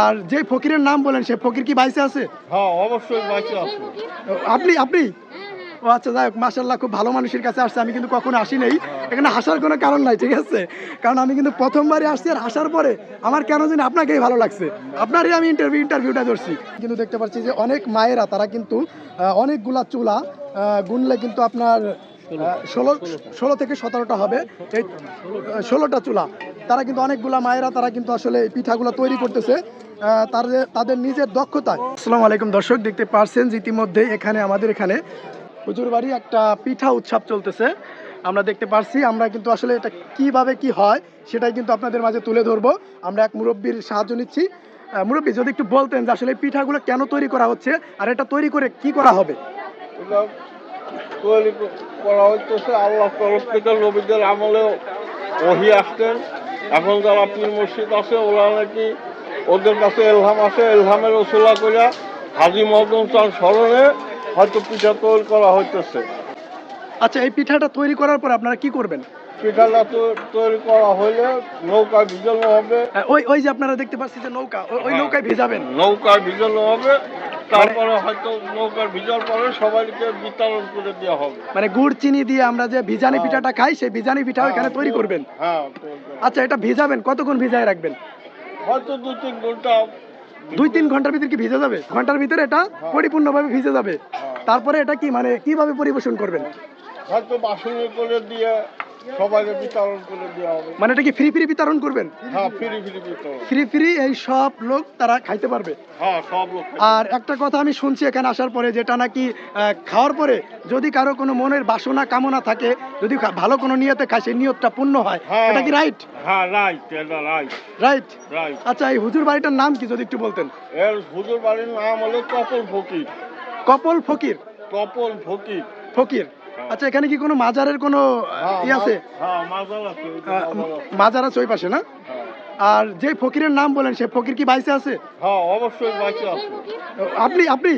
আর যে ফকিরের নাম বলেন সে ফকির কি বাইসে আছে? হ্যাঁ অবশ্যই আছে। আপনি আপনি? ও আচ্ছা যাই হোক মাসাল্লাহ খুব ভালো মানুষের কাছে আসছে। আমি কিন্তু কখনো আসি নাই। এখানে হাসার কোনো কারণ নাই ঠিক আছে? কারণ আমি কিন্তু প্রথমবারই আসছি আর আসার পরে আমার কেন জানি আপনাকেই ভালো লাগছে। আপনারই আমি ইন্টারভিউ ইন্টারভিউটা ধরছি। কিন্তু দেখতে পাচ্ছি যে অনেক মায়েরা তারা কিন্তু অনেকগুলা চুলা আহ, গুনলে কিন্তু আপনার ষোলো। ষোলো থেকে সতেরোটা হবে। এই ষোলোটা চুলা। তারা কিন্তু অনেকগুলা মায়েরা তারা কিন্তু আসলে এই পিঠাগুলো তৈরি করতেছে। তাদের তাদের নিজের দক্ষতায়। আসসালামু আলাইকুম দর্শক দেখতে পারছেন যে ইতিমধ্যে এখানে আমাদের এখানে হুজুর বাড়ি একটা পিঠা উৎসব চলতেছে। আমরা দেখতে পারছি আমরা কিন্তু আসলে এটা কীভাবে কি হয় সেটাই কিন্তু আপনাদের মাঝে তুলে ধরবো। আমরা এক মুরব্বীর সাহায্য নিচ্ছি। মুরব্বী যদি একটু বলতেন যে আসলে পিঠাগুলো কেন তৈরি করা হচ্ছে আর এটা তৈরি করে কি করা হবে? তৈরি করা হইতেছে আল্লাহ তরফ থেকে নবীদের আমলেও ওহি আসতেন এখন যারা পীর মসজিদ আছে ওরা নাকি ওদের কাছে এলহাম আছে এলহামের ওসুলা করে হাজি মহদম চান স্মরণে হয়তো পিঠা তৈরি করা হইতেছে। আচ্ছা এই পিঠাটা তৈরি করার পর আপনারা কি করবেন? পিঠাটা তৈরি করা হইলে নৌকায় ভিজানো হবে। ওই ওই যে আপনারা দেখতে পাচ্ছি যে নৌকা ওই- ওই নৌকায় ভেজাবেন। নৌকায় ভিজানো হবে। তারপরে হয়তো নৌকার ভিজার পরে সবাইকে বিতরণ করে দেওয়া হবে। মানে গুড় চিনি দিয়ে আমরা যে ভিজানি পিঠাটা খাই সেই ভিজানি পিঠা তৈরি করবেন? হ্যাঁ করবেন। আচ্ছা এটা ভিজাবেন? কতক্ষণ ভিজায় রাখবেন? হয়তো দু তিন ঘণ্টা। দুই তিন ঘণ্টার ভিতরে কি ভিজে যাবে? ঘণ্টার ভিতরে এটা পরিপূর্ণভাবে ভিজে যাবে। তারপরে এটা কি মানে কীভাবে পরিবেশন করবেন? হয়তো বাসনে করে দিয়ে সবাইকে বিতরণ করে দেওয়া হবে। মানে এটা কি ফ্রি ফ্রি বিতরণ করবেন? হ্যাঁ ফ্রি ফ্রি বিতরণ। ফ্রি ফ্রি এই সব লোক তারা খাইতে পারবে। হ্যাঁ সব লোক আর একটা কথা আমি শুনছি এখানে আসার পরে যেটা নাকি খাওয়ার পরে যদি কারও কোনো মনের বাসনা কামনা থাকে যদি ভালো কোনো নিয়তে খায় সেই নিয়তটা পূর্ণ হয়। হ্যাঁ। এটা কি রাইট হ্যাঁ রাইট এটা রাইট রাইট রাইট আচ্ছা এই হুজুর বাড়িটার নাম কি যদি একটু বলতেন? এর হুজুর বাড়ির নাম হলো কপল ফকির। কপল ফকির। কপল ফকির। ফকির। আচ্ছা এখানে কি কোনো মাজারের কোনো হ্যাঁ, ই আছে? হ্যাঁ মাজার আছে ওই মাজার আছে। ওই পাশে না? হ্যাঁ। আর যে ফকিরের নাম বলেন সে ফকির কি বাইসে আছে? হ্যাঁ অবশ্যই বাইকে আছে। আপনি আপনি?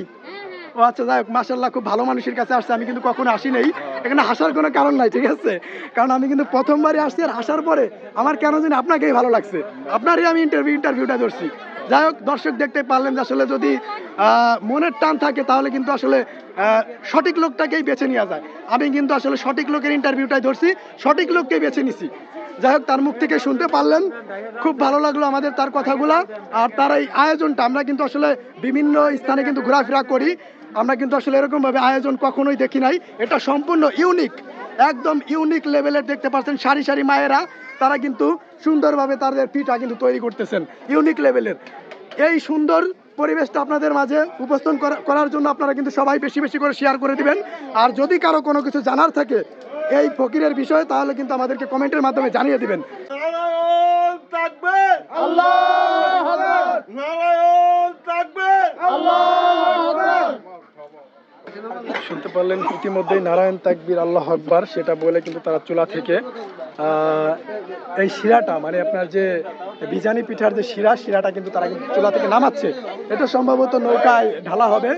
ও আচ্ছা যাই হোক মাসাল্লাহ খুব ভালো মানুষের কাছে আসছে। আমি কিন্তু কখনো আসি নাই। এখানে হাসার কোনো কারণ নাই ঠিক আছে? কারণ আমি কিন্তু প্রথমবারই আসছি আর আসার পরে আমার কেন জানি আপনাকেই ভালো লাগছে। আপনারই আমি ইন্টারভিউ ইন্টারভিউটা ধরছি। যাই হোক, দর্শক দেখতে পারলেন যে আসলে যদি মনের টান থাকে, তাহলে কিন্তু আসলে সঠিক লোকটাকেই বেছে নেওয়া যায়। আমি কিন্তু আসলে সঠিক লোকের ইন্টারভিউটাই ধরছি, সঠিক লোককেই বেছে নিছি। যাই হোক, তার মুখ থেকে শুনতে পারলেন, খুব ভালো লাগল আমাদের তার কথাগুলা, আর তার এই আয়োজনটা আমরা কিন্তু আসলে বিভিন্ন স্থানে কিন্তু ঘোরাফেরা করি। আমরা কিন্তু আসলে এরকম ভাবে আয়োজন কখনোই দেখি নাই, এটা সম্পূর্ণ ইউনিক একদম ইউনিক লেভেলের দেখতে পাচ্ছেন সারি সারি মায়েরা। তারা কিন্তু সুন্দরভাবে তাদের পিঠা কিন্তু তৈরি করতেছেন ইউনিক লেভেলের এই সুন্দর পরিবেশটা আপনাদের মাঝে উপস্থাপন করার জন্য আপনারা কিন্তু সবাই বেশি বেশি করে শেয়ার করে দিবেন। আর যদি কারও কোনো কিছু জানার থাকে এই ফকিরের বিষয়ে, তাহলে কিন্তু আমাদেরকে কমেন্টের মাধ্যমে জানিয়ে দিবেন নারায়ণ থাকবে আল্লাহ নারায়ণ থাকবে শুনতে পারলেন ইতিমধ্যেই নারায়ণ তাকবির আল্লাহ আকবার, সেটা বলে কিন্তু তারা চুলা থেকে এই শিরাটা মানে আপনার যে বিজানি পিঠার যে শিরা, শিরাটা কিন্তু তারা কিন্তু চুলা থেকে নামাচ্ছে। এটা সম্ভবত নৌকায় ঢালা হবে।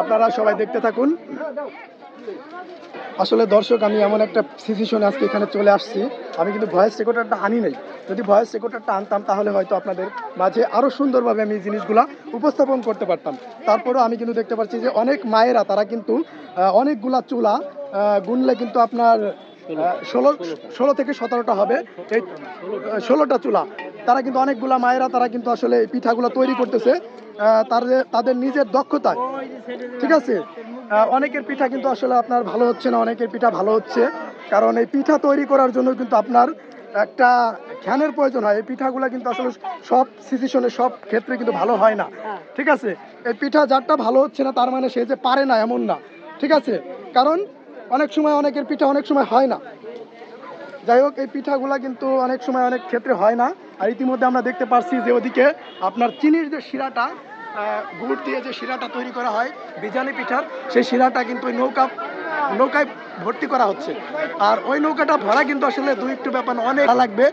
আপনারা সবাই দেখতে থাকুন। আসলে দর্শক, আমি এমন একটা সিচুয়েশনে আজকে এখানে চলে আসছি। আমি কিন্তু ভয়েস রেকর্ডারটা আনি নাই। যদি ভয়েস রেকর্ডারটা আনতাম, তাহলে হয়তো আপনাদের মাঝে আরও সুন্দরভাবে আমি জিনিসগুলা উপস্থাপন করতে পারতাম। তারপরেও আমি কিন্তু দেখতে পাচ্ছি যে অনেক মায়েরা, তারা কিন্তু অনেকগুলা চুলা গুনলে কিন্তু আপনার ষোলো ষোলো থেকে সতেরোটা হবে। এই ষোলোটা চুলা। তারা কিন্তু অনেকগুলা মায়েরা তারা কিন্তু আসলে পিঠাগুলো তৈরি করতেছে তাদের তাদের নিজের দক্ষতায়। ঠিক আছে? অনেকের পিঠা কিন্তু আসলে আপনার ভালো হচ্ছে না, অনেকের পিঠা ভালো হচ্ছে। কারণ এই পিঠা তৈরি করার জন্য কিন্তু আপনার একটা খ্যানের প্রয়োজন হয়। এই পিঠাগুলো কিন্তু আসলে সব সিচুয়েশনে, সব ক্ষেত্রে কিন্তু ভালো হয় না। ঠিক আছে? এই পিঠা যারটা ভালো হচ্ছে না, তার মানে সে যে পারে না, এমন না। ঠিক আছে? কারণ অনেক সময় অনেকের পিঠা অনেক সময় হয় না। যাই হোক, এই পিঠাগুলা কিন্তু অনেক সময় অনেক ক্ষেত্রে হয় না। আর ইতিমধ্যে আমরা দেখতে পাচ্ছি যে ওদিকে আপনার চিনির যে শিরাটা গুড় দিয়ে যে শিরাটা তৈরি করা হয়, বিজানি পিঠার, সেই শিরাটা কিন্তু নৌকা, নৌকায় ভর্তি করা হচ্ছে। আর ওই নৌকাটা ভরা কিন্তু আসলে দুই একটু ব্যাপার অনেক লাগবে।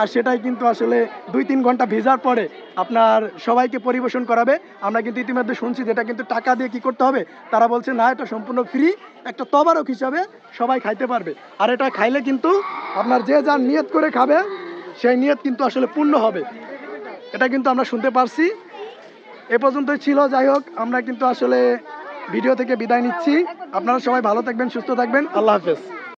আর সেটাই কিন্তু আসলে দুই তিন ঘণ্টা ভেজার পরে আপনার সবাইকে পরিবেশন করাবে। আমরা কিন্তু ইতিমধ্যে শুনছি যেটা কিন্তু টাকা দিয়ে কি করতে হবে। তারা বলছে, না, এটা সম্পূর্ণ ফ্রি। একটা তবারক হিসাবে সবাই খাইতে পারবে। আর এটা খাইলে কিন্তু আপনার যে যার নিয়ত করে খাবে, সেই নিয়ত কিন্তু আসলে পূর্ণ হবে। এটা কিন্তু আমরা শুনতে পারছি। এ পর্যন্তই ছিল। যাই হোক, আমরা কিন্তু আসলে ভিডিও থেকে বিদায় নিচ্ছি। আপনারা সবাই ভালো থাকবেন সুস্থ থাকবেন। আল্লাহ হাফেজ।